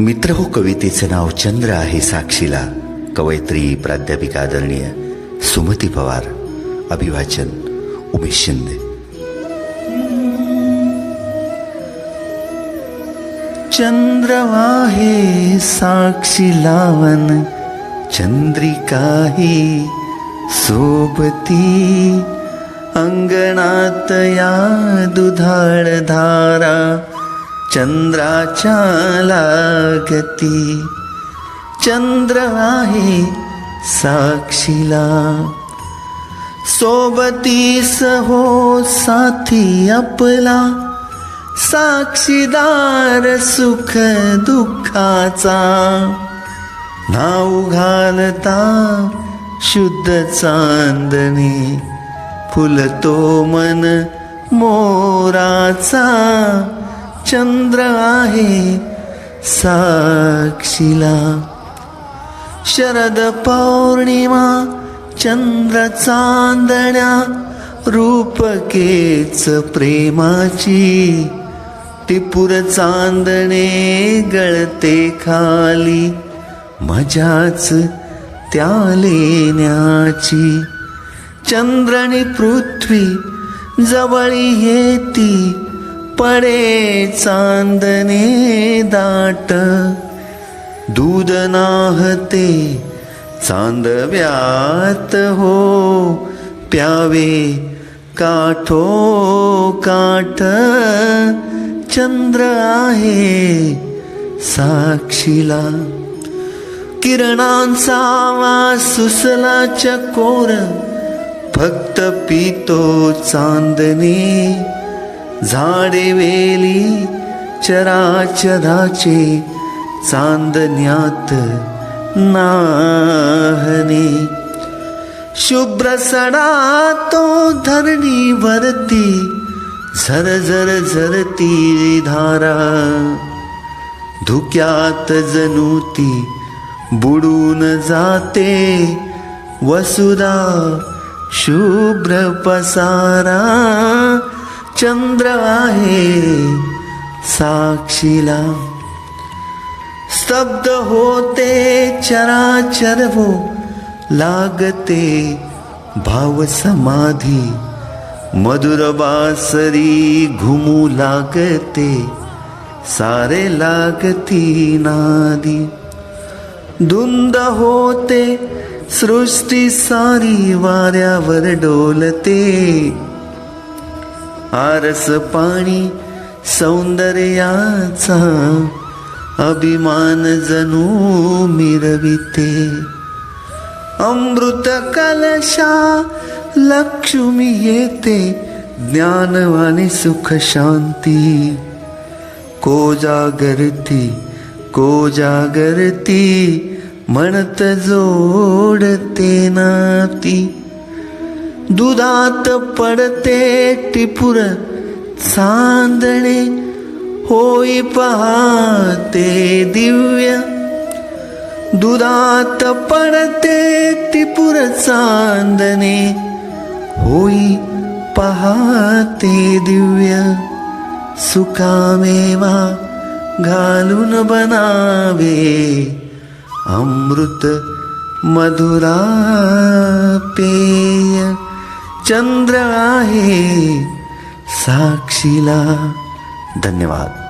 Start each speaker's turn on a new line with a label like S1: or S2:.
S1: मित्र हो कवितेचं नाव चंद्र आहे साक्षीला. कवयित्री प्राध्यापिका आदरणीय सुमती पवार. अभिवाचन उमेश शिंदे. चंद्र आहे साक्षी लावन चंद्रिका ही सोबती. अंगणात या दुधाळ धारा चंद्राच्या लागती चंद्र आहे साक्षीला. सोबती सहो साथी आपला साक्षीदार सुख दुःखाचा. नाव घालता शुद्ध चांदणी फुलतो मन मोराचा. चंद्र आहे साक्षीला. शरद पौर्णिमा चंद्र चांदण्या रूपकेच प्रेमाची. टिपूर चांदणे गळते खाली मजाच त्या लेण्याची चंद्रणी पृथ्वी जवळी येती पडे चांदणे दाट. दूध नाहते चांदव्यात हो. प्यावे काठो काठ. चंद्र आहे साक्षीला. किरणांचा वास सुसला चकोर फक्त पितो चांदणे. झाडे वेली चराचराचे चांदण्यात नाहने. शुभ्र सडा तो धरणी वरती झर झर झरती धारा. धुक्यात जनुती बुडून जाते वसुधा शुभ्र पसारा. चंद्र आहे साक्षीला. स्तब्ध होते चराचर वो लागते भाव समाधी. मधुर बासरी घुमू लागते सारे लागती नादी. धुंद होते सृष्टी सारी वाऱ्यावर डोलते आरस पाणी सौंदर्याचा अभिमान जणू मिरविते. अमृत कलशा लक्ष्मी येते ज्ञान आणि सुख शांती. को जागरती को जागरती म्हणत जोडते नाती. दुधात पडते टिपुर चांदणे होई पहाते दिव्य. दुधात पडते टिपुर चांदणे होई पहाते दिव्य. सुकामेवा घालून बनावे अमृत मधुरा पेय. चंद्र आहे साक्षीला. धन्यवाद.